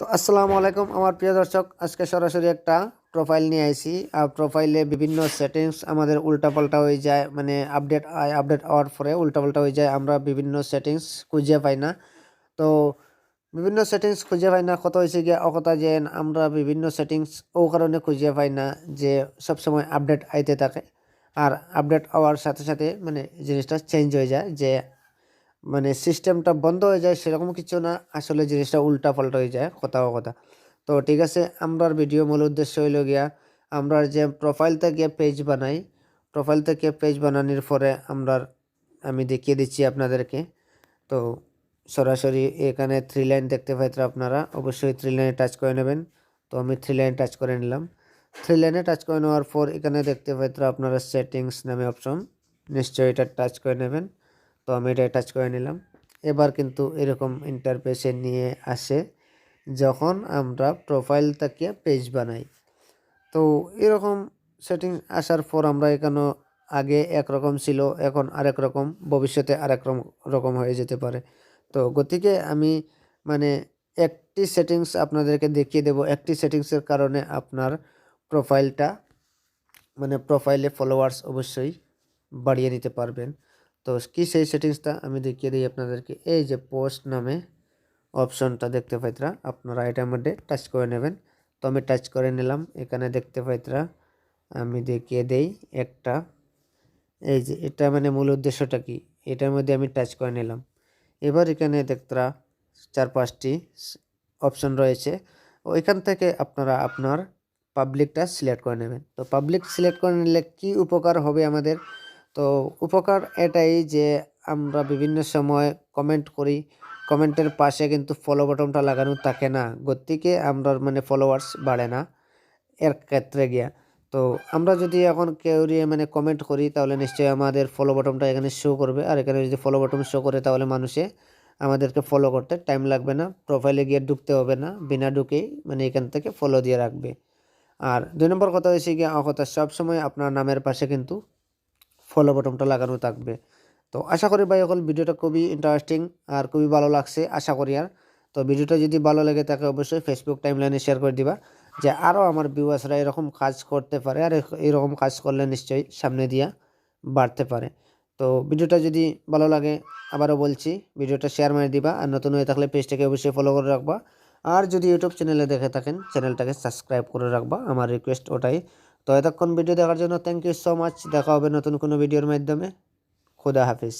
তো আসসালামু আলাইকুম, আমার প্রিয় দর্শক, আজকে সরাসরি একটা প্রোফাইল নিয়ে আইছি। আর প্রোফাইলে বিভিন্ন সেটিংস আমাদের উল্টাপাল্টা হয়ে যায় মানে আপডেট আপডেট হওয়ার পরে উল্টাপাল্টা হয়ে যায়, আমরা বিভিন্ন সেটিংস খুঁজে পাই না। তো বিভিন্ন সেটিংস খুঁজে পাই না কত হয়েছে গিয়ে অকথা যে আমরা বিভিন্ন সেটিংস ও কারণে খুঁজে পাই না যে সবসময় আপডেট আইতে থাকে। আর আপডেট হওয়ার সাথে সাথে মানে জিনিসটা চেঞ্জ হয়ে যায় যে মানে সিস্টেমটা বন্ধ হয়ে যায় সেরকম কিছু না। আসলে জিনিসটা উল্টা পাল্টা হয়ে যায় কথা কথা। তো ঠিক আছে, আমরার ভিডিও মূল উদ্দেশ্য হইল গিয়া আমরা যে প্রোফাইল থেকে পেজ বানাই প্রোফাইল থেকে পেজ বানানোর পরে আমরা আমি দেখিয়ে দিচ্ছি আপনাদেরকে। তো সরাসরি এখানে থ্রি লাইন দেখতে পাই তো আপনারা, অবশ্যই থ্রি লাইনে টাচ করে নেবেন। তো আমি থ্রি লাইনে টাচ করে নিলাম। থ্রি লাইনে টাচ করে নেওয়ার পর এখানে দেখতে পাই তো আপনারা সেটিংস নামে অপশন নিশ্চয়ই এটা টাচ করে নেবেন। তো আমি এটা টাচ করে নিলাম। এবার কিন্তু এরকম ইন্টারফেসে নিয়ে আসে, যখন আমরা প্রোফাইল থেকে পেজ বানাই। তো এরকম সেটিং আসার পর আমরা এখানে আগে একরকম ছিল, এখন আরেক রকম, ভবিষ্যতে আরেক রকম হয়ে যেতে পারে। তো গতিকে আমি মানে একটি সেটিংস আপনাদেরকে দেখিয়ে দেব। একটি সেটিংসের কারণে আপনার প্রোফাইলটা মানে প্রোফাইলে ফলোয়ার্স অবশ্যই বাড়িয়ে নিতে পারবেন। তো কি সেই সেটিংসটা আমি দেখিয়ে দিই আপনাদেরকে। এই যে পোস্ট নামে অপশনটা দেখতে পাইতরা, আপনারা এটার মধ্যে টাচ করে নেবেন। তো আমি টাচ করে নিলাম, এখানে দেখতে পাইতরা, আমি দেখিয়ে দেই একটা। এই যে এটা মানে মূল উদ্দেশ্যটা কি? এটার মধ্যে আমি টাচ করে নিলাম। এবার এখানে দেখতরা চার পাঁচটি অপশন রয়েছে। ওইখান থেকে আপনারা আপনার পাবলিকটা সিলেক্ট করে নেবেন। তো পাবলিক সিলেক্ট করে নিলে কী উপকার হবে আমাদের? তো উপকার এটাই যে আমরা বিভিন্ন সময় কমেন্ট করি। কমেন্টের পাশে কিন্তু ফলো বাটনটা লাগানো থাকে না। গতিকে আমরা মানে ফলোয়ার্স বাড়ে না এর ক্ষেত্রে গিয়া। তো আমরা যদি এখন কেউ মানে কমেন্ট করি তাহলে নিশ্চয়ই আমাদের ফলো বাটনটা এখানে শো করবে। আর এখানে যদি ফলো বাটন শো করে তাহলে মানুষে আমাদেরকে ফলো করতে টাইম লাগবে না। প্রোফাইলে গিয়ে ঢুকতে হবে না। বিনা ঢুকেই মানে এখান থেকে ফলো দিয়ে রাখবে। আর দুই নম্বর কথা হয়েছে গিয়ে কথা সবসময় আপনার নামের পাশে কিন্তু ফলো বটনটা লাগানো থাকবে। তো আশা করি ভাই সকল ভিডিওটা খুবই ইন্টারেস্টিং আর খুবই ভালো লাগছে, আশা করি আর। তো ভিডিওটা যদি ভালো লাগে তাকে অবশ্যই ফেসবুক টাইমলাইনে শেয়ার করে দিবা, যে আরও আমার ভিউয়ার্সরা এরকম কাজ করতে পারে আর এরকম কাজ করলে নিশ্চয়ই সামনে দিয়া বাড়তে পারে। তো ভিডিওটা যদি ভালো লাগে আবারও বলছি, ভিডিওটা শেয়ার মেরে দিবা আর নতুন হয়ে থাকলে পেজটাকে অবশ্যই ফলো করে রাখবা। আর যদি ইউটিউব চ্যানেলে দেখে থাকেন চ্যানেলটাকে সাবস্ক্রাইব করে রাখবা। আমার রিকোয়েস্ট ওটাই। তো এতক্ষণ ভিডিও দেখার জন্য থ্যাংক ইউ সো মাচ দেখা হবে নতুন কোনো ভিডিওর মাধ্যমে। খুদা হাফিজ।